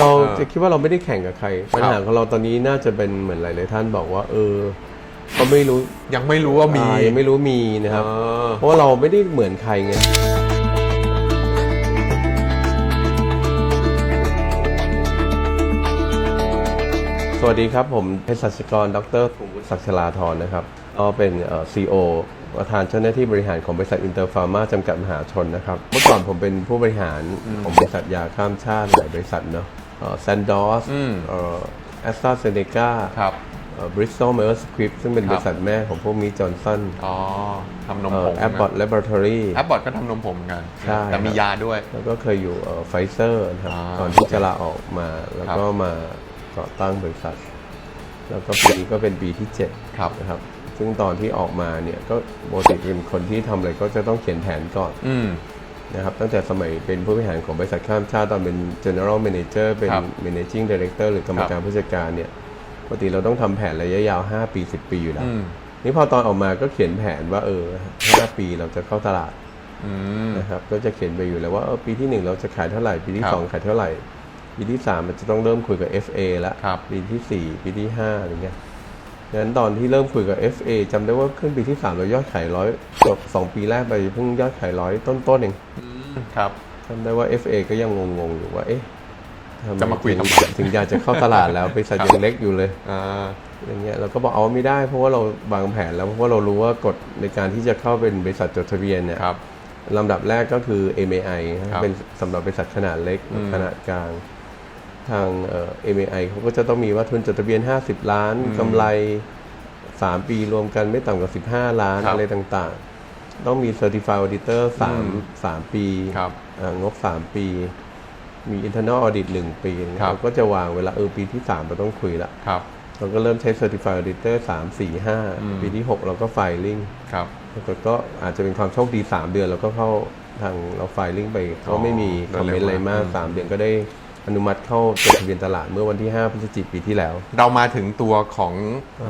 เราเออจะคิดว่าเราไม่ได้แข่งกับใครปัญหาของเราตอนนี้น่าจะเป็นเหมือนหลายๆท่านบอกว่า เออก็ไม่รู้ยังไม่รู้ว่ามีอ่ายังไม่รู้มีนะครับเออเพราะว่าเราไม่ได้เหมือนใครไงสวัสดีครับ ผมเภสัชกร ดรภูมิวุฒิศักดิ์ชลาธรนะครับก็เป็นซีอีโอประธานเจ้าหน้าที่บริหารของบริษัทอินเตอร์ฟาร์มาจำกัดมหาชนนะครับ เมื่อก่อนผมเป็นผู้บริหารของบริษัทยาข้ามชาติหลายบริษัทเนาะ แซนดอสอืมแอสตราเซเนกาครับบริสตอลเมอร์สคริปซึ่งเป็นครับบริษัทแม่ของพวกมีจอห์นสันอ๋อทำนมผงแอปบอทแลบอร์ทอรี่แอปบอทก็ทำนมผงเหมือนกันใช่แต่มีครับยาด้วย แล้วก็เคยอยู่ไฟเซอร์นะครับอ่าก่อนที่จะลาออกมา แล้วก็ครับมาก่อตั้งบริษัท แล้วก็ปีนี้ก็เป็นปีที่7ครับนะครับ ซึ่งตอนที่ออกมาเนี่ยก็ปกติเป็นคนที่ทำอะไรก็จะต้องเขียนแผนก่อนอืม นะครับตั้งแต่สมัยเป็นผู้บริหารของบริษัทข้ามชาติตอนเป็น general manager เป็นครับ managing director หรือกรรมการผู้จัดการเนี่ยปกติเราต้องทำแผนระยะยาว 5 ปี 10 ปีอยู่แล้วอืมนี่พอตอนออกมาก็เขียนแผนว่าเออ 5 ปีเราจะเข้าตลาดอืมนะครับก็จะเขียนไปอยู่แล้วว่าเออปีที่หนึ่งเราจะขายเท่าไหร่ ปีที่ครับสองขายเท่าไหร่ ปีที่สามมันจะต้องเริ่มคุยกับ FA แล้วครับปีที่สี่ปีที่ห้าอะไรเงี้ย งั้นตอนที่เริ่มคุยกับ FA จำได้ว่าขึ้นปีที่สามเรายอดขายร้อยจบสองปีแรกไปเพิ่งยอดขายร้อยต้นๆเองครับจำได้ว่า FA ก็ยังงงๆอยู่ว่า เอ๊ะทำไจะมาคุยทำไมถึงถึงอยากจะเข้าตลาดแล้วบริษัทยังเล็กอยู่เลยอ่าอย่างเงี้ยเราก็บอกเอาไม่ได้ เพราะว่าเราวางแผนแล้วเพราะว่าเรารู้ว่ากฎในการที่จะเข้าเป็นบริษัทจดทะเบียนเนี่ยครับลำดับแรกก็คือ MAI นะครับเป็นสำหรับบริษัทขนาดเล็กอืมขนาดกลาง ทางเอ่อ MAI เขาก็จะต้องมีว่าทุนจดทะเบียน 50 ล้านอืมกำไร 3 ปีรวมกันไม่ต่ำกว่า 15 ล้านครับอะไรต่างๆ ต้องมี Certified Auditor อืม3 3ปีครับอ่างบ 3 ปี มี Internal Audit 1 ปีครับเราก็จะวางเวลาเออปีที่ 3 เราต้องคุยละครับเราก็เริ่มใช้ Certified Auditor 3 4อืม5ปีที่ 6 เราก็ Filing ครับแล้วก็อาจจะเป็นความโชคดี 3 เดือนเราก็เข้าทางเราไฟลิ่งไปอ๋ก็อไม่มีคอมเมนต์อะไรมากอืม3เดือนก็ได้ อนุมัติเข้าจดทะเบียนตลาดเมื่อวันที่ 5 พฤศจิกายนปีที่แล้ว เรามาถึงตัวของ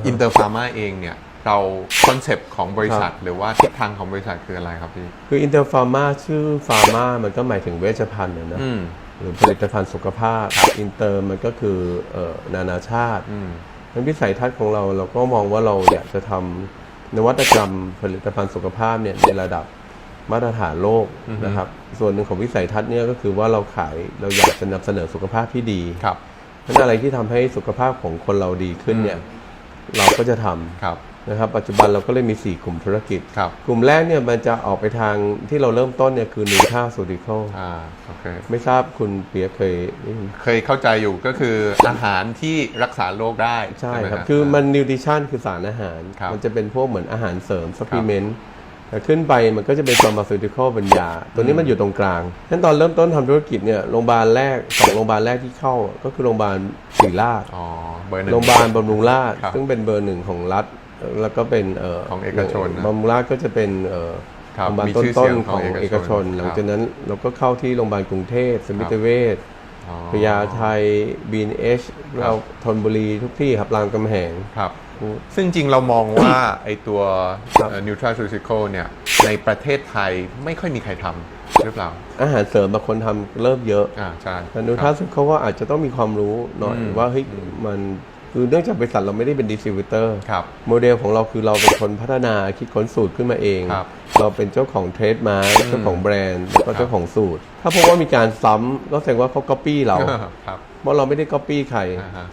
อินเตอร์ฟาร์มาเองเนี่ยเราคอนเซปต์ของบริษัท หรือว่าทิศทางของบริษัทคืออะไรครับพี่ คืออินเตอร์ฟาร์มาชื่อฟาร์มามันก็หมายถึงเวชภัณฑ์นะนะอืมหรือผลิตภัณฑ์สุขภาพอินเตอร์มันก็คือเอ่อนานาชาติอืมนั้นวิสัยทัศน์ของเราเราก็มองว่าเราอยากจะทำนวัตกรรมผลิตภัณฑ์สุขภาพเนี่ยในระดับ มาตรฐานโลกอือฮึนะครับ ส่วนหนึ่งของวิสัยทัศน์เนี่ยก็คือว่าเราขายเราอยากจะนำเสนอสุขภาพที่ดีครับเพราะฉะนั้นอะไรที่ทำให้สุขภาพของคนเราดีขึ้นเนี่ยเราก็จะทำครับนะครับ ปัจจุบันเราก็เลยมี 4 กลุ่มธุรกิจครับกลุ่มแรกเนี่ยมันจะออกไปทางที่เราเริ่มต้นเนี่ยคือนูท่าสูดิคอลอ่าโอเคไม่ทราบคุณเปียกเคยได้ยินเคยเข้าใจอยู่ก็คืออาหารที่รักษาโรคได้ ใช่ไหมครับฮะคือมันนิวทริชั่นคือสารอาหารครับมันจะเป็นพวกเหมือนอาหารเสริมซัพพลีเมนต์ แต่ขึ้นไปมันก็จะเป็นฟาร์มาซูติคอลเป็นยาตัวนี้มันอยู่ตรงกลางนั้นตอนเริ่มต้นทำธุรกิจเนี่ยโรงพยาบาลแรกสองโรงพยาบาลแรกที่เข้าก็คือโรงพยาบาลศรีราชอ๋อเบอร์หนึ่งโรงพยาบาลบำรุงราษฎร์ครับซึ่งเป็นเบอร์หนึ่งของรัฐ แล้วก็เป็นเอ่อของเอกชนนะบำรุงราษฎร์ก็จะเป็นเอ่อครับโรงพยาบาลมีต้ชื่อเสีนยงๆขขอองงเอเอกกชชนนหลังครับจากนั้นเราก็เข้าที่โรงพยาบาลกรุงเทพสมิติเวชอ๋อพญาไทบีนเอชเราธนบุรีทุกที่ครับรามคำแหงครับ ซึ่งจริงเรามองว่า ไอตัวครับนิวทราซูซิโคเนี่ย ในประเทศไทยไม่ค่อยมีใครทำหรือเปล่า อาหารเสริมบางคนทำเริ่มเยอะอ่าใช่ แต่นูทัสเขาว่าอาจจะต้องมีความรู้หน่อยอืม ว่าเฮ้ยมันคือเนื่องจากบริษัทเราไม่ได้เป็นดิสติบิวเตอร์ ครับ โมเดลของเราคือเราเป็นคนพัฒนาคิดค้นสูตรขึ้นมาเอง ครับเราเป็นเจ้าของเทรดมาร์เจ้าของแบรนด์แล้วก็ครับเจ้าของสูตร ถ้าพบว่ามีการซ้ำก็แสดงว่าเขาก๊อปปี้เรา ครับเพราะเราไม่ได้ก๊อปปี้ใครอ่าฮะ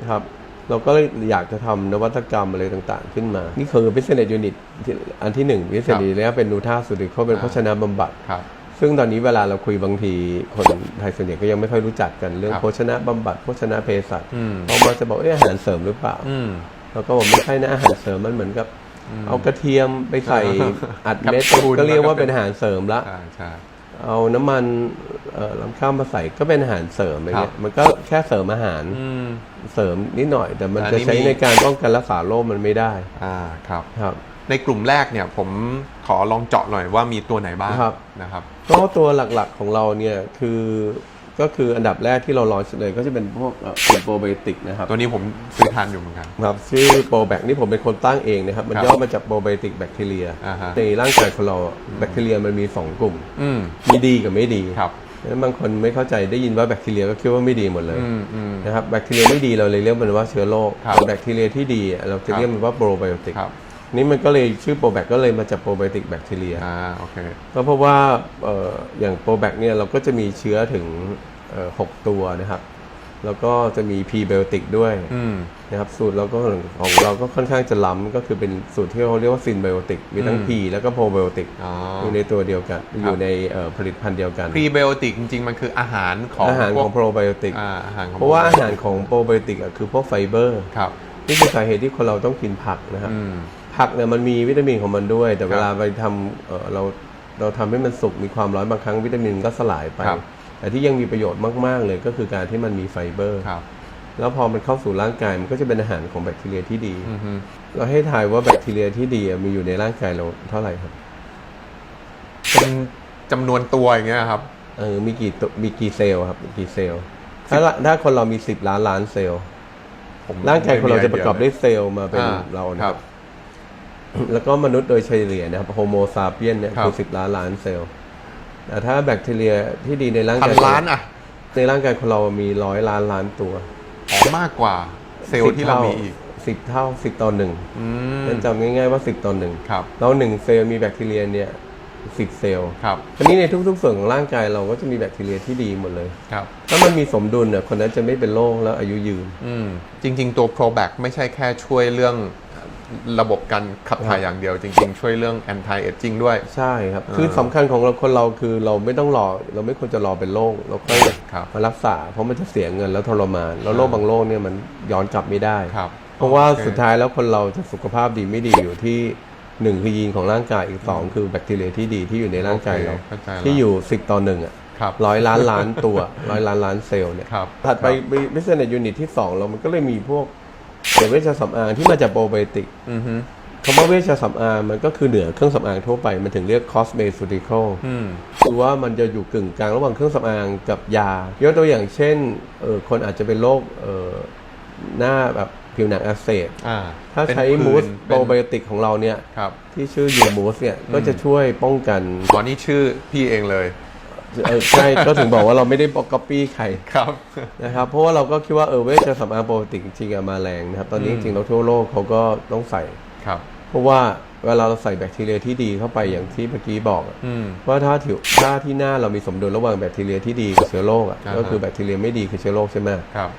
นะครับ เราก็เลยอยากจะทำนวัตกรรมอะไรต่างๆ ขึ้นมา นี่คือ business unit ที่อันที่หนึ่ง business unit แล้วเป็นนูท่าสุดิเขาเป็นอ่าโภชนาบำบัดครับซึ่งตอนนี้เวลาเราคุยบางทีคนไทยส่วนใหญ่ก็ยังไม่ค่อยรู้จักกันเรื่องครับโภชนะบำบัดโภชนะเภสัชอืมเขามาจะบอกเอออาหารเสริมหรือเปล่าอืมเราก็บอกไม่ใช่นะอาหารเสริมมันเหมือนกับเอากระเทียมไปใส่อัดเม็ดแคปซูลก็เรียกว่าแล้วก็เป็เป็นนอาหารเสริมละใช่ใช่ เอาน้ำมันเอ่อลำข้าวมาใส่ก็เป็นอาหารเสริมอะไรเงี้ครัยบมันก็แค่เสริมอาหารอืมเสริมนิดหน่อย แต่มันอันจะนี้ใช้มีในการป้องกันรักษาโรคมันไม่ได้อ่าครับครับ ในกลุ่มแรกเนี่ยผมขอลองเจาะหน่อยว่ามีตัวไหนบ้างครับนะครับก็ตัวหลักๆของเราเนี่ยคือ ก็คืออันดับแรกที่เราลอนเลยก็จะเป็นพวกเอ่อกลุ่มโปรไบโอติกนะครับตัวนี้ผมซื้อทานอยู่เหมือนกันครับชื่อโปรแบคนี่ผมเป็นคนตั้งเองนะครับ มันครับย่อมาจากโปรไบโอติกแบคทีเรียอ่าฮะในร่างกายของเราแบคทีเรียมันมี 2 กลุ่มอืมมีดีกับไม่ดีครับแล้วบางคนไม่เข้าใจได้ยินว่าแบคทีเรียก็คิดว่าไม่ดีหมดเลยอืมอืมนะครับแบคทีเรียไม่ดีเราเลยเรียกมันว่าเชื้อโรคครับแต่แบคทีเรียที่ดีอะเราจะเรียกมันว่าโปรไบโอติกครับ นี่มันก็เลยชื่อโปรแบคก็เลยมาจากโปรไบโอติกแบคทีเรียอ่าโอเคก็เพราะว่าเอ่ออย่างโปรแบคเนี่ยเราก็จะมีเชื้อถึงเอ่อหกตัวนะครับ แล้วก็จะมีพรีไบโอติกด้วยอืม นะครับสูตรเราก็ของเราก็ค่อนข้างจะล้ำก็คือเป็นสูตรที่เขาเรียกว่าซินไบโอติกมีทั้งอืม พรีแล้วก็โปรไบโอติก อ๋ออยู่ในตัวเดียวกัน อยู่ในเอ่อผลิตภัณฑ์เดียวกันพรีไบโอติกจริงๆ มันคืออาหารของอาหารพวขกองโปรไบโอติก อ่าอาหารของเพราะว่าอาหารของโปรไบโอติกอะคือพวกไฟเบอร์ ครับ นี่คือสาเหตุที่คนเราต้องกินผักนะครับ อืม ผักเนี่ยมันมีวิตามินของมันด้วย แต่ครับเวลาไปทำเอ่อเราเราทำให้มันสุกมีความร้อนบางครั้งวิตามินก็สลายไป ครับแต่ที่ยังมีประโยชน์มาก ๆ เลยก็คือการที่มันมีไฟเบอร์ ครับแล้วพอมันเข้าสู่ร่างกายมันก็จะเป็นอาหารของแบคทีเรียที่ดี อือฮึเราให้ทายว่าแบคทีเรียที่ดีอะมีอยู่ในร่างกายเราเท่าไหร่ครับเป็นจำนวนตัวอย่างเงี้ยครับ เออมีกี่ตัวมีกี่เซลล์ครับมีกี่เซลล์ถ้าละถ้าคนเรามี10ล้านล้านเซลล์ผมร่างกายคนเราจะประกอบไม่ด้มีวยเซลล์มาเป็นอ่เรานะคครัรับบ แล้วก็มนุษย์โดยเฉลี่ยนะครับโฮโมซาเปียนเนี่ยครับ คือสิบล้านล้านเซลล์แต่ถ้าแบคทีเรียที่ดีในร่างพันกายล้านอะในร่างกายคนเรามีร้อยล้านล้านตัวอ๋อมากกว่าเซลล์ที่เรามีอีกสิบเท่าสิบต่อหนึ่งอืมนั่นจำง่ายๆว่าสิบต่อหนึ่งครับเราหนึ่งเซลล์มีแบคทีเรียเนี่ยสิบเซลล์ครับทีนี้ในทุกๆส่วนของร่างกายเราก็จะมีแบคทีเรียที่ดีหมดเลย ครับ ถ้ามันมีสมดุลเนี่ยคนนั้นจะไม่เป็นโรคแล้วอายุยืน อืมจริง ๆ ตัว ProBac ไม่ใช่แค่ช่วยเรื่อง ระบบการขับถ่ายอย่างเดียวจริง ๆ ช่วยเรื่อง anti aging ด้วย ใช่ครับ คือสำคัญของเราคนเราคือเราไม่ต้องรอ เราไม่ควรจะรอเป็นโรคเราค่อยครับมารักษา เพราะมันจะเสียเงินแล้วทรมาน แล้วโรคบางโรคเนี่ยมันย้อนกลับไม่ได้ครับเพราะว่าโอเคสุดท้ายแล้วคนเราจะสุขภาพดีไม่ดีอยู่ที่หนึ่งคือยีนของร่างกายอีกสองคือแบคทีเรียที่ดีที่อยู่ในร่างกายเราโอเคเข้าใจละที่อยู่สิบต่อหนึ่งอะครับร้อยล้านล้านตัวร้อยล้านล้านเซลล์เนี่ยครับถัดไปครับบิสเนสยูนิตที่2เรามันก็เลยมีพวก เกี่ยวกับเวชสำอางที่มาจากโปรไบโอติกอือฮึคำว่าเวชสำอางมันก็คือเหนือเครื่องสำอางทั่วไป มันถึงเรียก cosmeceutical อืมคือว่ามันจะอยู่กึ่งกลางระหว่างเครื่องสำอางกับยายกตัวอย่างเช่นเออคนอาจจะเป็นโรคเออหน้าแบบผิวหนังอักเสบอ่าถ้าเป็นใช้ผื่นมูสโปเป็รนไบโอติกของเราเนี่ยครับที่ชื่อยูมูสเนี่ยก็จะช่วยป้องกันตอนนี้ชื่อพี่เองเลย เออใช่ ก็ถึงบอกว่าเราไม่ได้ก๊อปปี้ใครครับนะครับเพราะว่าเราก็คิดว่าเออเวชสำอางปกติจริงๆอะมาแรงนะครับ ตอนนี้อืจมริงๆเราทั่วโลกเขาก็ต้องใส่ครับ เพราะว่าเวลาเราใส่แบคทีเรียที่ดีเข้าไปอย่างที่เมื่อกี้บอกอะอืมว่าถ้าถิวถ้าที่หน้าเรามีสมดุลระหว่างแบคทีเรียที่ดีกับเชื้อโรคอะอ่าฮะ ก็คือแบคทีเรียไม่ดีคือเชื้อโรคใช่ไหมครับ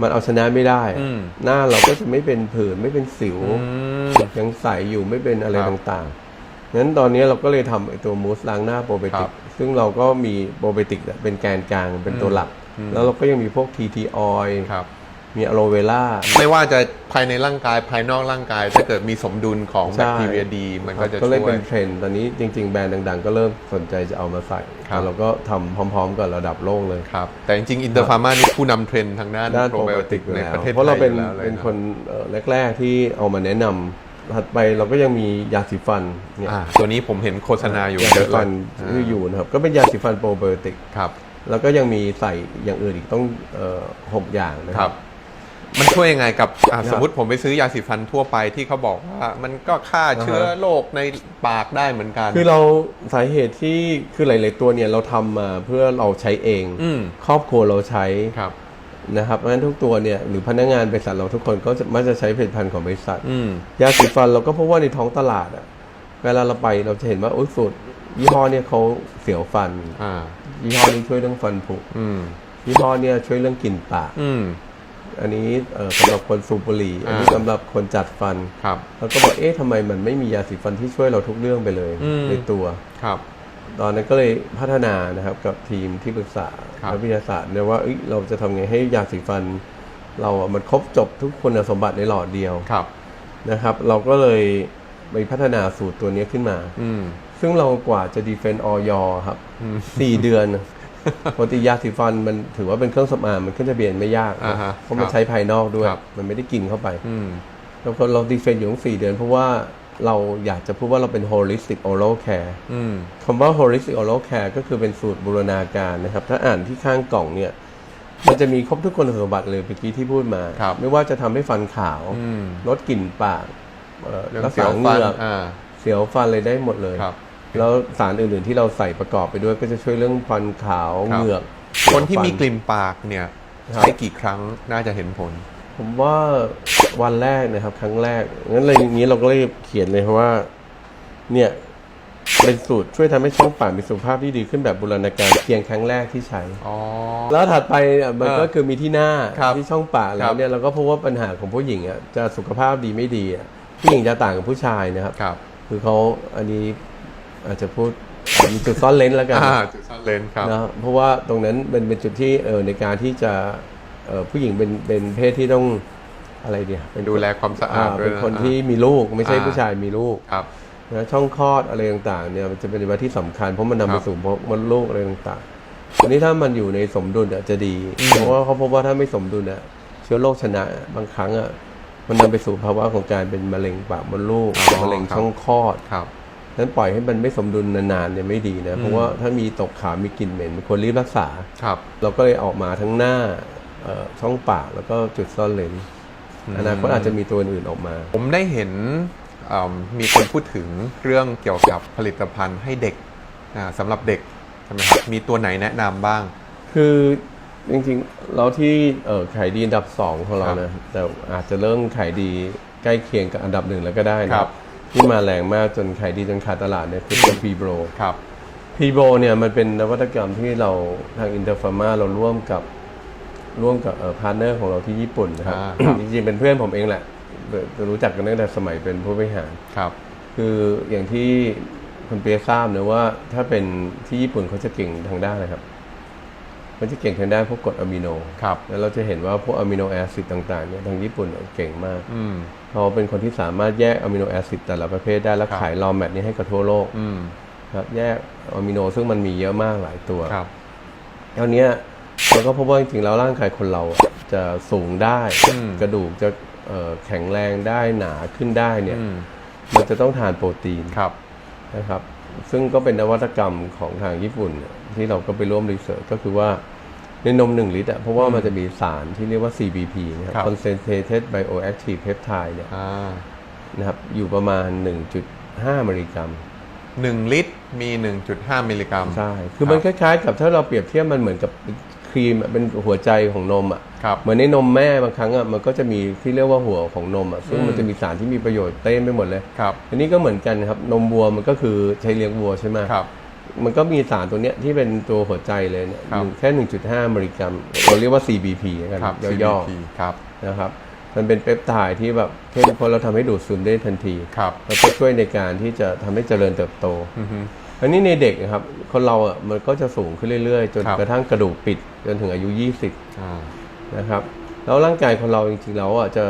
มันเอาชนะไม่ได้ อืม หน้าเราก็จะไม่เป็นผื่นไม่เป็นสิว อืม ยังใสอยู่ไม่เป็นอะไรครับ ต่าง ๆงั้นตอนนี้เราก็เลยทำไอ้ตัวมูสล้างหน้าโปรไบคติรักบซึ่งเราก็มีโปรไบติกเนี่ยเป็นแกนกลางเป็นตัวหลักอืมแล้วเราก็ยังมีพวก TT oil ครับมีอะโลเวล่าไม่ว่าจะภายในร่างกายภายนอกร่างกาย ถ้าเกิดมีสมดุลของใช่แบคทีเรียดี มันก็จะก็เลยช่วเป็ยนเทรนด์ตอนนี้จริง ๆ แบรนด์ดัง ๆ ก็เริ่มสนใจจะเอามาใส่ครับแต่เราก็ทำพร้อม ๆ กับระดับโลกเลยครับ แต่จริงๆอินเตอร์ฟาร์มานี่ผู้นำเทรนด์ทางด้านด้านโปรโปรไบไบโอโอติติกกในแล้วประเทศเพราะเราเป็นไทยอยู่แล้วลยเป็นคนเอ่อแรก ๆ ที่เอามาแนะนำ ถัดไปเราก็ยังมียาสีฟันเนี่ยอ่าตัวนี้ผมเห็นโฆษณาอยู่ยาเยสีอะเลฟัยนที่อยู่นะครับก็เป็นยาสีฟันโปรไบโอติกครับแล้วก็ยังมีใส่อย่างอื่นอีกต้องเอ่อหกอย่างนะคครัรับบมันช่วยยังไงกับอะครับสมมติผมไปซื้อยาสีฟันทั่วไปที่เขาบอกว่ามันก็ฆ่าเชื้อโรคในปากได้เหมือนกัน คือเราสาเหตุที่คือหลาย ๆ ตัวเนี่ยเราทำมาเพื่อเราใช้เองอืมครอบครัวเราใช้ครับ นะครับเพราะฉะนั้นทุกตัวเนี่ยหรือพนักงานบริษัทเราทุกคนก็จะมักจะใช้ผลิตภัณฑ์ของบริษัทอืมยาสีฟันเราก็พบว่าในท้องตลาดอะเวลาเราไปเราจะเห็นว่าโอ้ยสูตรยี่ห้อเนี่ยเขาเสียวฟันอ่ายี่ห้อนี้ช่วยเรื่องฟันผุอืมยี่ห้อเนี่ยช่วยเรื่องกลิ่นปากอืมอันนี้เอ่อสำหรับคนสูบบุหรี่อันนี้อ่าสำหรับคนจัดฟันครับแล้วก็บอกเอ๊ะทำไมมันไม่มียาสีฟันที่ช่วยเราทุกเรื่องไปเลยอืมในตัวครับ ตอนนั้นก็เลยพัฒนานะครับกับทีมที่ปรึกษาครับนักวิทยาศาสตร์เนี่ยว่าเอ้ยเราจะทำไงให้ยาสีฟัน เราอะมันครบจบทุกคุณสมบัติในหลอดเดียวครับ นะครับ เราก็เลยไปพัฒนาสูตรตัวนี้ขึ้นมา อืม ซึ่งเรากว่าจะดีเฟนต์ออยครับอืมสี่เดือนปกติยาสีฟันมันถือว่าเป็นเครื่องสำอางมันขึ้นทะเบียนไม่ยากอ่าฮะเพราะมันครับใช้ภายนอกด้วย ครับ มันไม่ได้กินเข้าไป อืม แล้วก็เราดีเฟนต์อยู่ตั้งสี่เดือนเพราะว่า เราอยากจะพูดว่าเราเป็น holistic oral care อืมคำว่า holistic oral care ก็คือเป็นสูตรบูรณาการนะครับ ถ้าอ่านที่ข้างกล่องเนี่ย มันจะมีครบทุกคุณสมบัติเลยเมื่อกี้ที่พูดมาครับไม่ว่าจะทำให้ฟันขาวอืมลดกลิ่นปากเอ่อเรื่องรักเสีษายวเหฟันงือกอ่าเสียวฟันเลยได้หมดเลยครับแล้วสารอื่นๆที่เราใส่ประกอบไปด้วยก็จะช่วยเรื่องฟันขาวครับเหงือก คนที่มีฟักลิ่นปากเนี่ยครับใช้กี่ครั้งน่าจะเห็นผล ผมว่าวันแรกนะครับ ครั้งแรกงั้นเลยอย่างนี้เราก็เลยเขียนเลยเพราะว่า เนี่ยเป็นสูตรช่วยทำให้ช่องปากมีสุขภาพที่ดีขึ้นแบบบูรณาการเพียงครั้งแรกที่ใช้อ๋อแล้วถัดไปเนี่ยมันเออก็คือมีที่หน้าครับที่ช่องปากคแล้รัวบเนี่ยเราก็พบว่าปัญหาของผู้หญิงอะจะสุขภาพดีไม่ดีอะผู้หญิงจะต่างกับผู้ชายนะครับครับ คือเขาอันนี้อาจจะพูดมีจุดซ่อนเลนแล้วกันอ่าจุดซ่อนเลนครับนะเพราะว่าตรงนั้นเป็นเป็นจุดที่เออในการที่จะเออ ผู้หญิงเป็นเป็นเพศที่ต้องอะไรเดียเป็นดูแลความสะอาดด้วยเป็นนะคนที่มีลูกไม่ใช่อ่าผู้ชายมีลูกครับนะช่องคลอดอะไรต่างๆเนี่ยมันจะเป็นวัยที่สำคัญเพราะมันนำคไปรับสู่มดลูกอะไรต่างๆอันนี้ถ้ามันอยู่ในสมดุลอะจะดีอืมเพราะว่าเขาพบว่าถ้าไม่สมดุลอะเชื้อโรคชนะบางครั้งอะมันนำไปสู่ภาวะของการเป็นมะเร็งปากมดลูกมะเร็งช่องคลอดครับนั้นปล่อยให้มันไม่สมดุลนานๆเนี่ยไม่ดีนะ เพราะว่าถ้ามีตกขาวมีกลิ่นเหม็นควรรีบรักษาครับ เราก็เลยออกมาทั้งหน้าเอ่อ ช่องปากแล้วก็จุดซ่อนเลนอืมอนาคตอาจจะมีตัวอื่นออกมา ผมได้เห็นเอิ่มมีคนพูดถึงเรื่องเกี่ยวกับผลิตภัณฑ์ให้เด็กอ่าสำหรับเด็กใช่ไหมครับมีตัวไหนแนะนำบ้าง คือจริงๆเราที่เอ่อขายดีอันดับสองของเราครับนะแต่อาจจะเริ่มขายดีใกล้เคียงกับอันดับหนึ่งแล้วก็ได้นะคครัรับบที่มาแรงมากจนขายดีจนขาดตลาดเนี่ยคือตัวพีโบรครับพีโบเนี่ยมันเป็นนวัตกรรมที่เราทางอินเตอร์ฟาร์มาเราร่วมกับ ร่วมกับเอ่อพาร์ทเนอร์ของเราที่ญี่ปุ่นนะครับอ่าครับจริงๆเป็นเพื่อนผมเองแหละจะรู้จักกันตั้งแต่สมัยเป็นผู้บริหารครับ คืออย่างที่คุณเปียทราบนะว่าถ้าเป็นที่ญี่ปุ่นเขาจะเก่งทางด้านอะไรครับมันจะเก่งทางด้านพวกกรดอะมิโนครับแล้วเราจะเห็นว่าพวกอะมิโนแอซิดต่างๆเนี่ยทางญี่ปุ่นเนี่ยเก่งมากอืมเขาเป็นคนที่สามารถแยกอะมิโนแอซิดแต่ละประเภทได้แล้วครับขายรอแมทนี้ให้กับทั่วโลกอืมครับแยกอะมิโนซึ่งมันมีเยอะมากหลายตัวครับแล้วเนี้ย เราก็พบว่าจริงๆแล้วร่างกายคนเราอะจะสูงได้ อืม กระดูกจะเอ่อแข็งแรงได้หนาขึ้นได้เนี่ย อืมมันจะต้องทานโปรตีนครับนะครับ ซึ่งก็เป็นนวัตกรรมของทางญี่ปุ่นเนี่ยที่เราก็ไปร่วมรีเสิร์ชก็คือว่าในนมหนึ่งลิตรอะเพราะว่ามันจะมีสารที่เรียกว่า CBP นะครับครับ Concentrated Bioactive Peptide เนี่ยอ่านะครับอยู่ประมาณ 1.5 มิลลิกรัม หนึ่งลิตรมี 1.5 มิลลิกรัม ใช่ คือมันคล้ายๆ กับถ้าเราเปรียบเทียบมันเหมือนกับ ครีมอะเป็นหัวใจของนมอะครับ เหมือนในนมแม่บางครั้งอะมันก็จะมีที่เรียกว่าหัวของนมอะซึ่งอืมมันจะมีสารที่มีประโยชน์เต็มไปหมดเลยครับ อันนี้ก็เหมือนกันครับนมวัวมันก็คือใช้เลี้ยงวัวใช่ไหมครับ มันก็มีสารตัวเนี้ยที่เป็นตัวหัวใจเลยเนี่ยครับหนึ่งแค่ 1.5มิลลิกรัมเราเรียกว่า CBP กันครับ ย่อ CBP ครับๆนะครับมันเป็นเปปไทด์ที่แบบเข้มข้นแล้วทำให้ดูดซึมได้ทันทีครับ แล้วก็ช่วยในการที่จะทำให้เจริญเติบโต อือฮึ อันนี้ในเด็กนะครับคนเราอะมันก็จะสูงขึ้นเรื่อยๆ จนครับ กระทั่งกระดูกปิดจนถึงอายุ อ่า 20 นะครับ แล้วร่างกายคนเราจริงๆแล้วอะจะ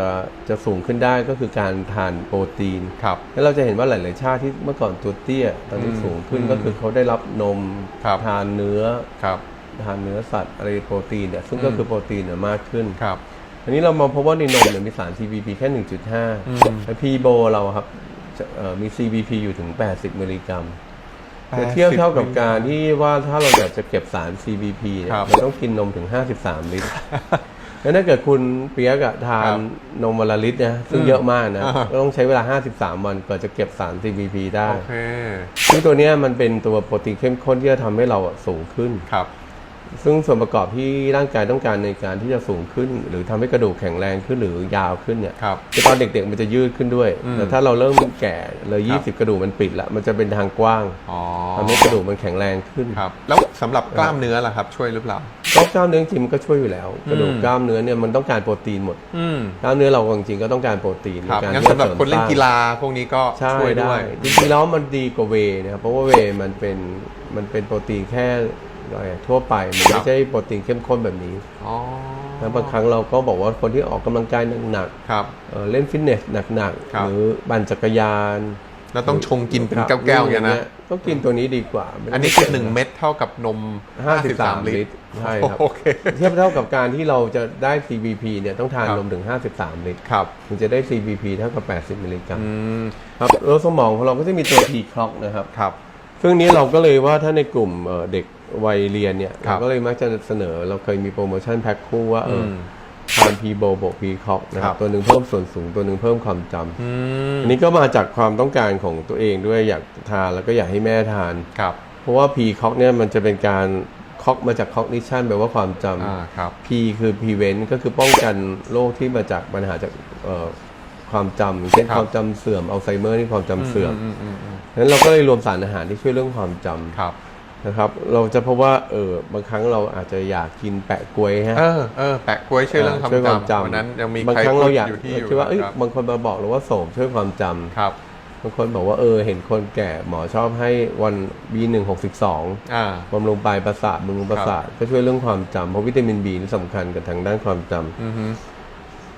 จะสูงขึ้นได้ก็คือการทานโปรตีน ครับ แล้วเราจะเห็นว่าหลาย ๆ ชาติที่เมื่อก่อนตัวเตี้ยตอนนี้อืมสูงขึ้นอืมก็คือเขาได้รับนมครับ ทานเนื้อ ครับ ทานเนื้อสัตว์อะไรโปรตีนเนี่ยซึ่งอืมก็คือโปรตีนเนี่ยมากขึ้น ครับ อันนี้เรามาพบว่าในนมเนี่ยมีสาร CBP แค่อืม1.5แต่พีโบเราครับจะเอ่อมี CBP อยู่ถึง 80 มิลลิกรัม จะ80เทียบเท่ากับการที่ว่าถ้าเราอยากจะเก็บสาร CBP เนี่ยครับเราต้องกินนมถึง 53 ลิตรแล้วถ้าเกิดคุณเปียกอะทานครับนมวันละลิตรนะซึ่งอืมเยอะมากนะอ่าก็ต้องใช้เวลา 53 วันกว่าจะเก็บสาร CBP ได้โอเคซึ่งตัวเนี้ยมันเป็นตัวโปรตีนเข้มข้นที่จะทำให้เราอะสูงขึ้นครับ ซึ่งส่วนประกอบที่ร่างกายต้องการในการที่จะสูงขึ้น หรือทำให้กระดูกแข็งแรงขึ้นหรือยาวขึ้นเนี่ยครับคือตอนเด็กๆมันจะยืดขึ้นด้วยอืมแต่ถ้าเราเริ่มแก่เลยครับ20กระดูกมันปิดละมันจะเป็นทางกว้างอ๋อทำให้กระดูกมันแข็งแรงขึ้นครับแล้วสำหรับกล้ามเนื้อล่ะครับ ช่วยหรือเปล่าก็กล้ามเนื้อจริงๆมันก็ช่วยอยู่แล้ว กระดูกอืมกล้ามเนื้อเนี่ยมันต้องการโปรตีนหมดอืมกล้ามเนื้อเราจริงๆก็ต้องการโปรตีนครับในการงั้นที่สำหรับจะคนเล่นสริมกีฬาพวกนี้ก็ใช่ช่วยด้ได้วยจริงๆแล้วมันดีกว่าเวย์นะครับเพราะว่าเวย์มันเป็นมันเป็นโปรตีนแค่อะไร ทั่วไปมันครัไม่บใช่โปรตีนเข้มข้นแบบนี้อ๋อแล้วบางครั้งเราก็บอกว่าคนที่ออกกำลังกายหนักครับๆเอ่อเล่นฟิตเนสหนักครับๆหรือปั่นจักรยานแล้วต้องชงกินเป็นครับแก้วๆอย่างนี้ยนะก็กินตัวนี้ดีกว่าไม่ต้งอันนี้คือหนึ่งเม็ดเท่ากับนม 53 ลิลิตตรรใช่ครับโอเคเทียบเท่ากับการที่เราจะได้ CBP เนี่ยต้องทานครับนมถึง 53 ลิตรครับถึงจะได้ CBP เท่ากับ 80 มิลลิกรัมอืมครับแล้วสมองของเราก็จะมีตัว T clock นะครับครับซึ่งนี้เราก็เลยว่าถ้าในกลุ่มเอ่อเด็ก วัยเรียนเนี่ยครัเราบก็เลยมักจะเสนอเราเคยมีโปรโมชั่นแพ็คคู่ว่าเอออมททานพีโบบวกพีคอกนะคครัรับบตัวหนึ่งเพิ่มส่วนสูงตัวหนึ่งเพิ่มความจำอืมอันนี้ก็มาจากความต้องการของตัวเองด้วยอยากทานแล้วก็อยากให้แม่ทานครับเพราะว่าพีคอกเนี่ยมันจะเป็นการคอกมาจาก cognition แปลว่าความจำอ่าครับ P คือ prevent ก็คือป้องกันโรคที่มาจากปัญหาจากเอ่อความจำเช่นครับความจำเสื่อมอัลไซเมอร์นี่ความจำเสื่อมอืมอืมอืมนั้นเราก็เลยรวมสารอาหารที่ช่วยเรื่องความจำครับ นะครับเราจะพบว่าเออบางครั้งเราอาจจะอยากกินแปะกล้วยฮะเออเออแปะกล้วยช่วยเรื่องความช่วยความจำจำวันนั้นยังมีบางใครครั้งพูเราดอยากอยู่ที่อยู่คิดว่าเอ้ยนะครับบางคนมาบอกเราว่าโสมช่วยความจำครับบางคนบอกว่าเออเห็นคนแก่หมอชอบให้วัน B1 62อ่าบำรุงปลายประสาทบำรุงประสาทก็ช่วยเรื่องความจำเพราะวิตามิน B นี่สำคัญกับทางด้านความจำอือฮึ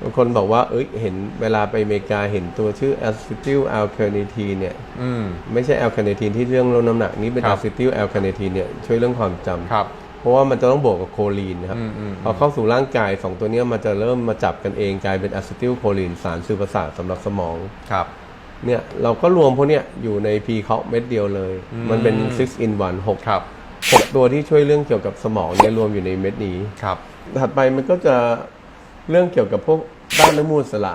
บางคนบอกว่า เอ้ยเห็นเวลาไปอเมริกาเห็นตัวชื่อ acetyl a l k a n i t i n เนี่ยอืม ไม่ใช่ a l k a n i t i n ที่เรื่องลดน้ำหนักนี่เป็นครับ acetyl a l k a n i t i n เนี่ยช่วยเรื่องความจำครับ เพราะว่ามันจะต้องบวกกับโคลีนนะครับอืมอืม พอเข้าสู่ร่างกายสองตัวเนี้ยมันจะเริ่มมาจับกันเองกลายเป็นอะซิติลโคลีนสารสื่อประสาทสำหรับสมอง ครับ เนี่ยเราก็รวมพวกเนี้ยอยู่ในพีเคาเม็ดเดียวเลย อืม มันเป็น 6 in 1 6ครับ6ตัวที่ช่วยเรื่องเกี่ยวกับสมองเนี่ยรวมอยู่ในเม็ดนี้ ครับ ถัดไปมันก็จะ เรื่องเกี่ยวกับพวกด้านน้ำมูลสละ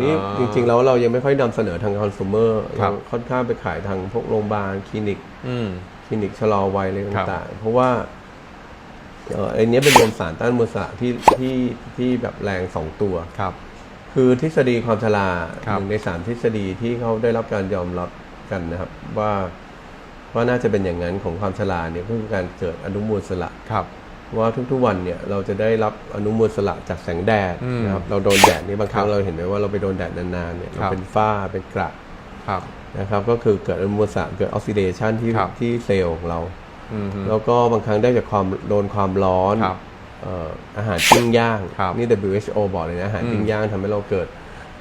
นี่อ่าจริงๆแล้วเรายังไม่ค่อยนำเสนอทางคอน sumer ครัเราบ ค่อนข้างไปขายทางพวกโรงพยาบาลคลินิก อืม คลินิกชะลอวัยอะไรครับต่างๆ เพราะว่าเอ่อไอเนี้ยเป็นรวมสารต้านมลสารที่ที่ที่แบบแรงสองตัว ครับ คือทฤษฎีความชราครับหนึ่งในสามทฤษฎีที่เขาได้รับการยอมรับกันนะครับ ว่าว่าน่าจะเป็นอย่างนั้นของความชราเนี่ยก็คือการเกิดอนุมูลสละครับ ว่าทุกๆวันเนี่ยเราจะได้รับอนุมูลสละจากแสงแดดอืมนะครับเราโดนแดดนี่บางครั้งครับเราเห็นไหมว่าเราไปโดนแดดนานๆเนี่ยเราครับเป็นฝ้าเป็นกระครับนะครับก็คือเกิดอนุมูลสละเกิดออกซิเดชันที่ครับที่เซลล์ของเราอืมฮึแล้วก็บางครั้งได้จากความโดนความร้อนครับเอ่ออาหารปิ้งย่างครับนี่ WHO บอกเลยนะอาหารอืมปิ้งย่างทำให้เราเกิด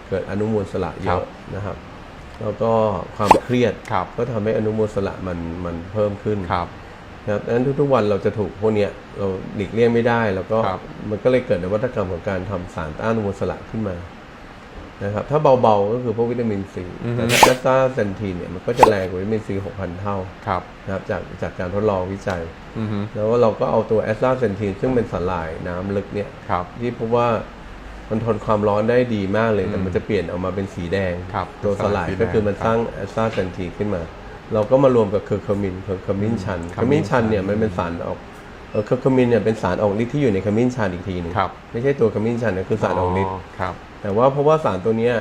เกิดอนุมูลอิสระเยครัอะบนะครับ แล้วก็ความเครียดครับก็ทำให้อนุมูลอิสระมันมันเพิ่มขึ้นครับ นะครับดังนั้นทุกๆวันเราจะถูกพวกเนี้ยเราหลีกเลี่ยงไม่ได้ แล้วก็ครับ มันก็เลยเกิดนวัตกรรมของการทำสารต้านอนุมูลอิสระขึ้นมานะครับถ้าเบาๆก็คือพวกวิตามินซีอือฮึแต่ถ้าแอสตาเซนทีนเนี่ยมันก็จะแรงกว่าวิตามินซี6,000 เท่าครับนะครับจากจากการทดลองวิจัย อืมฮึแล้วเราก็เอาตัวแอสตาเซนทีนซึ่งเป็นสลายน้ำลึกเนี่ย ครับ ที่พบว่ามันทนความร้อนได้ดีมากเลย แต่อืมมันจะเปลี่ยนออกมาเป็นสีแดงครับตัวสลายสีแดงก็คือมันครับสร้างแอสตาเซนทีนขึ้นมา เราก็มารวมกับเคอร์คามินเคอร์คามินชันอืมขมิ้นชันเนี่ยขมิ้นชันมันเป็นสารออกเออเคอร์คามินเนี่ยเป็นสารออกฤทธิ์ที่อยู่ในขมิ้นชันอีกทีหนึงครับไม่ใช่ตัวขมิ้นชันนะคือสารออกฤทธิ์ครับแต่ว่าเพราะว่าสารตัวเนี้ย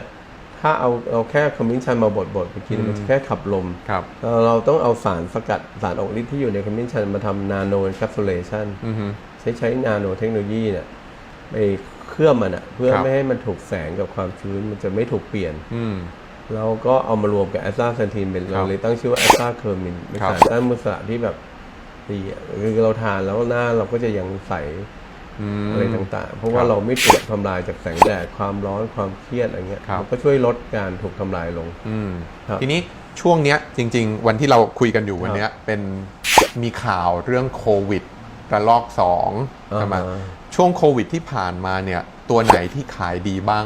ถ้าเอาเอาแค่ขมิ้นชันมาบดบดๆไปกินอืมมันจะแค่ขับลมครับเราเราต้องเอาสารสกัดสารออกฤทธิ์ที่อยู่ในขมิ้นชันมาทำนาโนแคปซูลเลชันอืมฮึใช้ใช้นาโนเทคโนโลยีเนี่ยไปเคลือบมันอะเพื่อครับไม่ให้มันถูกแสงกับความชื้นมันจะไม่ถูกเปลี่ยนอืม เราก็เอามารวมกับแอสตาเซนทีนเป็นครัเราบเลยตั้งชื่อว่าแอสตาเคอร์มินเป็นครับสารต้านมุสระที่แบบดีอะคือเราทานแล้วหน้าเราก็จะยังใสอืมอะไรต่างๆ เพราะว่าครับเราไม่ถูกทำลายจากแสงแดดความร้อนความเครียดอะไรเงี้ยครับมันก็ช่วยลดการถูกทำลายลงอืมครับทีนี้ช่วงเนี้ยจริง ๆ วันที่เราคุยกันอยู่วันเนี้ยเป็นมีข่าวเรื่องโควิดระลอกสองใช่ไหมอ่าฮะช่วงโควิดที่ผ่านมาเนี่ย ตัวไหนที่ขายดีบ้าง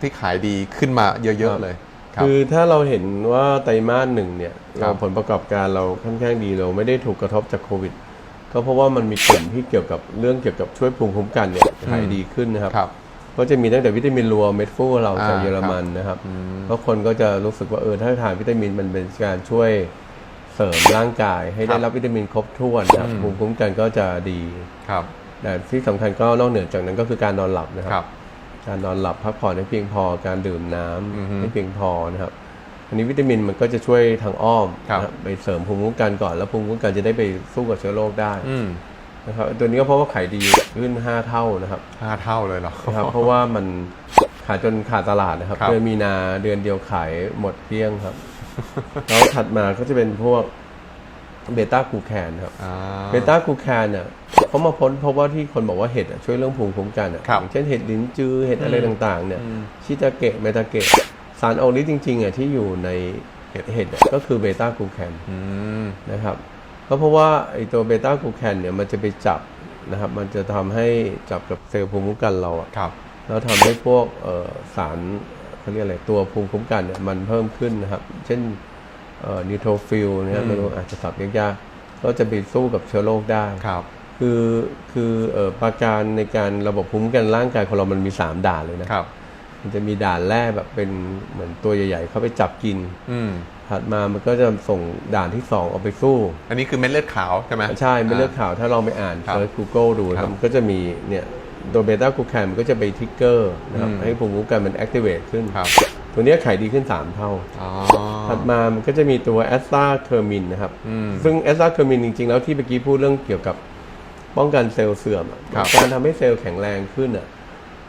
ที่ขายดีขึ้นมาเยอะ ๆ เลย ครับคือถ้าเราเห็นว่าไตรมาสหนึ่งเนี่ยครัเราบผลประกอบการเราค่อนข้างดีเราไม่ได้ถูกกระทบจากโควิด ก็เพราะว่ามันมีกลุ่มที่เกี่ยวกับเรื่องเกี่ยวกับช่วยภูมิคุ้มกันเนี่ยขายดีขึ้นนะครับครับก็จะมีตั้งแต่วิตามินรัวเม็ดฟูเราจากอ่าเยอรมันนะครับอืมเพราะคนก็จะรู้สึกว่าเออถ้าทานวิตามินมันเป็นการช่วยเสริมร่างกายให้ได้ครับรับวิตามินครบถ้วนนะครับอืมภูมิคุ้มกันก็จะดีครับแต่ที่สำคัญก็นอกเหนือจากนั้นก็คือการนอนหลับนะคครัรับบ การนอนหลับพักผ่อนให้เพียงพอการดื่มน้ำอือฮึให้เพียงพอนะครับอันนี้วิตามินมันก็จะช่วยทางอ้อมครับนะครับไปเสริมภูมิคุ้มกันก่อนแล้วภูมิคุ้มกันจะได้ไปสู้กับเชื้อโรคได้อืมนะครับตัวนี้ก็เพราะว่าขายดีขึ้น5เท่านะครับห้าเท่าเลยเหรอนะครับเพราะว่ามันขายจนขาดตลาดนะครับครับเดือนมีนาเดือนเดียวขายหมดเกลี้ยงครับ แล้วถัดมาก็จะเป็นพวก เบต้ากูแคนครับอ่าเบต้ากูแคนเนี่ยเขามาพ้นเพราะว่าที่คนบอกว่าเห็ดอะช่วยเรื่องภูมิคุ้มกันอะครับอย่างเช่นเห็ดลิ้นจือเห็ดอะไรอืมต่างๆเนี่ยอืมชิตาเกะเมตาเกะสารออกฤทธิ์จริงๆอะที่อยู่ในเห็ดเห็ดอะก็คือเบต้ากูแคนอืมนะครับก็เพราะว่าไอตัวเบต้ากูแคนเนี่ยมันจะไปจับนะครับมันจะทำให้จับกับเซลล์ภูมิคุ้มกันเราอะครับแล้วทำให้พวกเอ่อสารเขาเรียกอะไรตัวภูมิคุ้มกันเนี่ยมันเพิ่มขึ้นนะครับ เช่น นิโทรฟิลนะครับอืมไม่รู้อาจจะสับยากๆก็จะไปสู้กับเชื้อโรคได้ครับ คือคือเอ่อประการในการระบบภูมิคุ้มกันร่างกายของเรามันมี 3 ด่านเลยนะครับ มันจะมีด่านแรกแบบเป็นเหมือนตัวใหญ่ๆ เข้าไปจับกิน อืมถัดมามันก็จะส่งด่านที่2เอาไปสู้ อันนี้คือเม็ดเลือดขาวใช่ไหมใช่ไม่เลือกข่าวถ้าเราไปอ่านครับเซิร์ช Google ดูนะคครัรับบมันก็จะมีเนี่ยตัวเบต้ากูแคนมันก็จะไปทริกเกอร์นะครับอืมให้ภูมิคุ้มกันมันแอคทีเวตขึ้นครับ ตัวเนี้ยขายดีขึ้น 3 เท่าอ๋อถัดมามันก็จะมีตัวแอสตาเคอร์มินนะครับอืมซึ่งแอสตาเคอร์มินจริง ๆ แล้วที่เมื่อกี้พูดเรื่องเกี่ยวกับป้องกันเซลล์เสื่อมอะครับการทำให้เซลล์แข็งแรงขึ้นอะ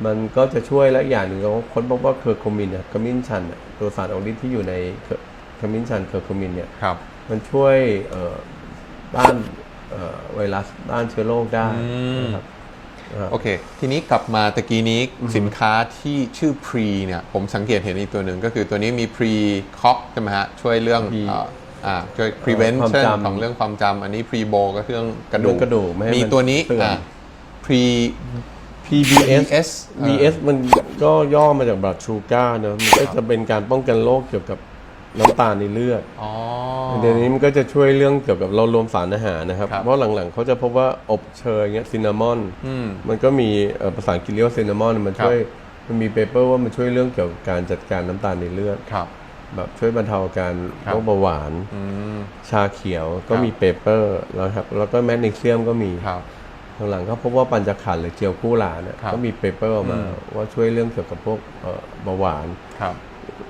มันก็จะช่วยและอย่างหนึ่งเราค้นพบว่าเคอร์โคมินอะขมิ้นชันอะตัวสารออกฤทธิ์ที่อยู่ในเคอร์ขมิ้นชันเคอร์โคมินเนี่ยครับมันช่วยเอ่อต้านเอ่อไวรัสต้านเชื้อโรคได้อืมนะครับนะครับ โอเค ทีนี้กลับมาตะกี้นี้สินค้าที่ชื่อ pre เนี่ย ผมสังเกตเห็นอีกตัวหนึ่งก็คือตัวนี้มี pre cop ใช่ไหมฮะ ช่วยเรื่อง Pre เอ่ออ่าช่วย prevention ความจำของเรื่องความจำอันนี้ pre bo ก็เรื่องกระดูเรื่องกระดูกไม่ให้มีมันตัวนี้เสื่อมอ่า pre PBS VS เอ่อ VS มันก็ย่อมาจาก blood sugar เนอะมันก็จะเป็นการป้องกันโรคเกี่ยวกับ น้ำตาลในเลือดอ๋อ เดี๋ยวนี้มันก็จะช่วยเรื่องเกี่ยวกับเรารวมสารอาหารนะครับ ครับเพราะหลังๆเขาจะพบว่าอบเชยเงี้ยซินนามอนอืมมันก็มีเอ่อภาษาอังกฤษเรียกว่าซินนามอนมันครับช่วยมันมีเปเปอร์ว่ามันช่วยเรื่องเกี่ยวกับการจัดการน้ำตาลในเลือด ครับ แบบช่วยบรรเทาอาการครับ โรคเบาหวาน อืม ชาเขียวก็ครับ มีเปเปอร์แล้วครับแล้วก็แมกนีเซียมก็มีครับ หลังๆก็พบว่าปัญจขันธ์หรือเจียวกู้หลานเนี่ยครับก็มีเปเปอร์ออกมาอืมว่าช่วยเรื่องเกี่ยวกับพวกเอ่อเบาหวาน ครับ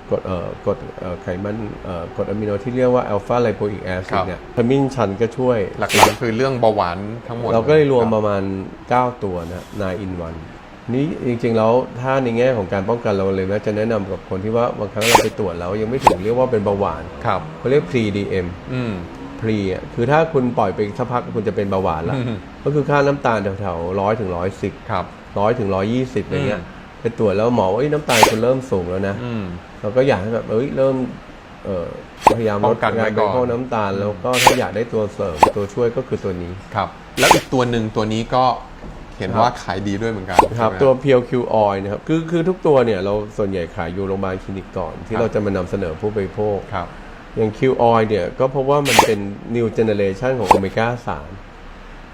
กรดเอ่อกรดเอ่อไขมันเอ่อกรดอะมิโนที่เรียกว่าอัลฟาไลโปอิกแอซิครัดบ เนี่ยขมิ้นชันก็ช่วย หลักๆคือเรื่องเบาหวานทั้งหมดเราก็เลยรวมคปบระมาณ 9 ตัวนะนายอินวันนี้จริงๆแล้วถ้าในแง่ของการป้องกันเราเลยนะจะแนะนำกับคนที่ว่าบางครั้งเราไปตรวจแล้วยังไม่ถึงเรียกว่าเป็นเบาหวานครับ เขาเรียก pre DM อืม pre อะคือถ้าคุณปล่อยไปสักพักคุณจะเป็นเบาหวานแล้วอืม ก็คือค่าน้ำตาลแถวๆร้อยถึงร้อยสิบครับ ร้อยถึงร้อยยี่สิบอะไรเงี้ยอืม ไปตรวจแล้วหมอว่าเอ้ยน้ำตาลคุณเริ่มสูงแล้วนะอืมเราก็อยากให้แบบเอ้ยเริ่มเอ่อพยายามป้ลอดงกันไว้การก่บอนริโภคน้ำตาลแล้วก็ถ้าอยากได้ตัวเสริมตัวช่วยก็คือตัวนี้ครับ แล้วอีกตัวหนึ่งตัวนี้ก็เห็นครับว่าขายดีด้วยเหมือนกันครับใช่ไหมตัว PLQ Oil นะครับคือคือทุกตัวเนี่ยเราส่วนใหญ่ขายอยู่โรงพยาบาลคลินิกก่อน ที่ครับเราจะมานำเสนอผู้บริโภคครับอย่าง Q Oil เนี่ยก็เพราะว่ามันเป็น new generation ของโอเมก้า3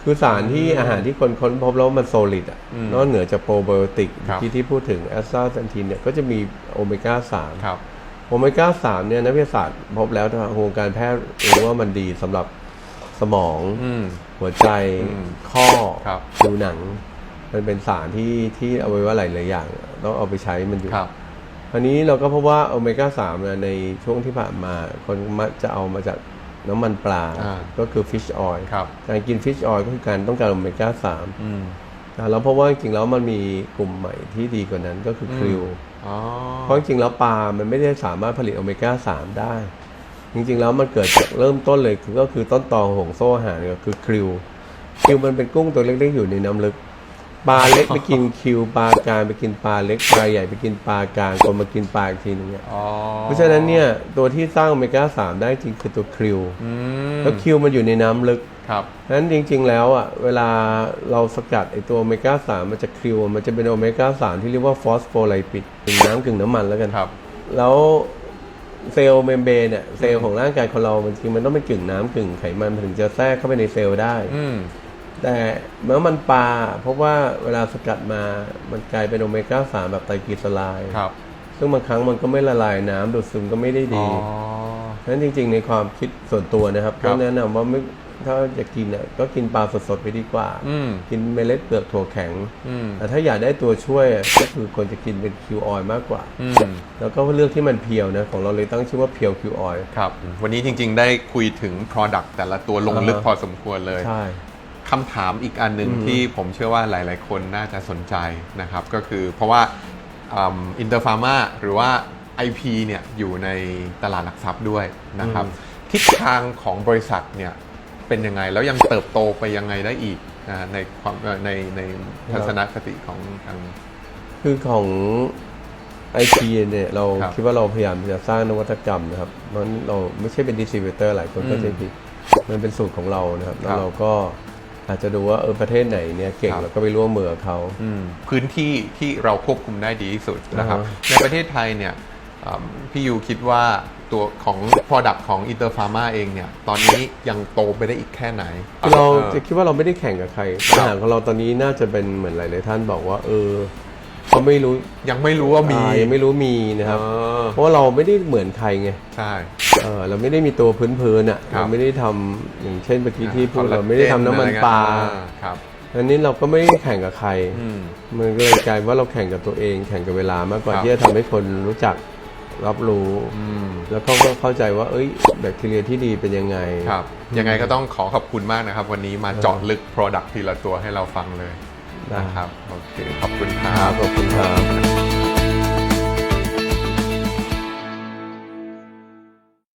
คือสารที่อาหารที่คนค้นพบแล้วมันโซลิดอะอืมนอกเหนือจากโปรไบโอติกครับที่ที่พูดถึงแอสตาเซนทีนเนี่ยก็จะมีโอเมก้า3ครับโอเมก้า3เนี่ยนักวิทยาศาสตร์พบแล้วทางวงการแพทย์รู้ว่ามันดีสำหรับสมองอืมหัวใจอืมข้อครับผิวหนัง มันเป็นสารที่ที่เอาไว้ว่าหลายๆอย่างต้องเอาไปใช้มันอยู่ครับอันนี้เราก็พบว่าโอเมก้า3เนี่ยในช่วงที่ผ่านมาคนมักจะเอามาจาก น้ำมันปลาอ่าก็คือฟิชออยล์ครับการกินฟิชออยล์ก็คือการต้องการโอเมก้า3อืมแต่เราพบว่าจริงๆแล้วมันมีกลุ่มใหม่ที่ดีกว่านั้นก็คือคริวอ๋อเพราะจริงๆแล้วปลา มันไม่ได้สามารถผลิตโอเมก้า3ได้ จริงๆแล้วมันเกิดจากเริ่มต้นเลยคือก็คือต้นตอของโซ่อาหารก็คือคริวคริวมันเป็นกุ้งตัวเล็กๆอยู่ในน้ำลึก ปลาเล็กไปกินคริวปลากลางไปกินปลาเล็กปลาใหญ่ไปกินปลากลางคนมากินปลาอีกทีนึงเนี่ยอ๋อเพราะฉะนั้นเนี่ยตัวที่สร้างโอเมก้า3ได้จริงคือตัวคริวอืมแล้วคริวมันอยู่ในน้ำลึกครับเพราะฉะนั้นจริง ๆ แล้วอะเวลาเราสกัดไอตัวโอเมก้า3มันจะคริวมันจะเป็นโอเมก้า3ที่เรียกว่าฟอสโฟไลปิดกึ่งน้ำกึ่งน้ำมันแล้วกัน ครับ แล้วเซลล์เมมเบรนเนี่ยเซลล์ของร่างกายของเรามันจริงมันต้องเป็นกึ่งน้ำกึ่งไขมันมันถึงจะแทรกเข้าไปในเซลล์ได้ อืม แต่เมื่อมันปลาเพราะว่าเวลาสกัดมามันกลายเป็นโอเมก้า3แบบไตรกลีเซอไรด์ครับ ซึ่งบางครั้งมันก็ไม่ละลายน้ำดูดซึมก็ไม่ได้อ๋ดีอเพราะฉะนั้นจริง ๆ ในความคิดส่วนตัวนะครับครัก็บแนะนำว่าไม่ถ้าจะกินเนี่ยก็กินปลาสดๆไปดีกว่าอืมกินเมล็ดเปลือกถั่วแข็งอืมแต่ถ้าอยากได้ตัวช่วยอะก็คือควรจะกินเป็นคิวออยมากกว่าอืมแล้วก็เลือกที่มันเพียวนะ ของเราเลยตั้งชื่อว่าเพียวคิวออยครับ วันนี้จริงๆได้คุยถึง Product แต่ละตัวลงอ่าฮะลึกพอสมควรเลยใช่ คำถามอีกอันหนึ่งอืมที่ผมเชื่อว่าหลาย ๆ คนน่าจะสนใจนะครับ ก็คือเพราะว่าอินเตอร์ฟาร์มาหรือว่า IP เนี่ยอยู่ในตลาดหลักทรัพย์ด้วยนะครับทิศทางของบริษัทเนี่ยเป็นยังไงแล้วยังเติบโตไปยังไงได้อีกนะในความเอ่อในในทัศนคติของทางคือของไอทีเนี่ยเราครับคิดว่าเราพยายามจะสร้างนวัตกรรมนะครับมันเราไม่ใช่เป็นดิสติบิวเตอร์หลายคนก็อืมจะผิดมันเป็นสูตรของเรานะครับ แล้ครัวบเราก็ อาจจะดูว่าเออประเทศไหนเนี่ยเก่งครับแล้วก็ไปร่วมมือกับเขาอืมพื้นที่ที่เราควบคุมได้ดีที่สุดนะครับอ่าฮะในประเทศไทยเนี่ยอืมพี่ยูคิดว่าตัวของ Product ของ Inter Pharma เองเนี่ย ตอนนี้ยังโตไปได้อีกแค่ไหน เราออจะคิดว่าเราไม่ได้แข่งกับใครครับปัญหาของเราตอนนี้น่าจะเป็นเหมือนหลาย ๆ ท่านบอกว่า เออเขาไม่รู้ยังไม่รู้ว่ามีอ่ายังไม่รู้มีนะครับเออเพราะว่าเราไม่ได้เหมือนใครไงใช่ เออเราไม่ได้มีตัวพื้นๆอะครับ เราไม่ได้ทำอย่างเช่นเมื่อกี้ที่พูดคอลลเราจไม่ได้ทำน้ำมันปลาอะไรเงี้ยอ่ครับ อันนี้เราก็ไม่ได้แข่งกับใคร อืม มันก็เลยกลายว่าเราแข่งกับตัวเองแข่งกับเวลามากกว่าครับ ที่จะทำให้คนรู้จักรับรู้ อืมแล้วเขาก็เข้าใจว่า เอ้ยแบคทีเรียที่ดีเป็นยังไง ครับ ยังไงก็ต้องขอขอบคุณมากนะครับ วันนี้มาเจาะลึก Product ทีละตัวให้เราฟังเลยได้นะครับโอเคขอบคุณคครัรับ บขอบคุณครับ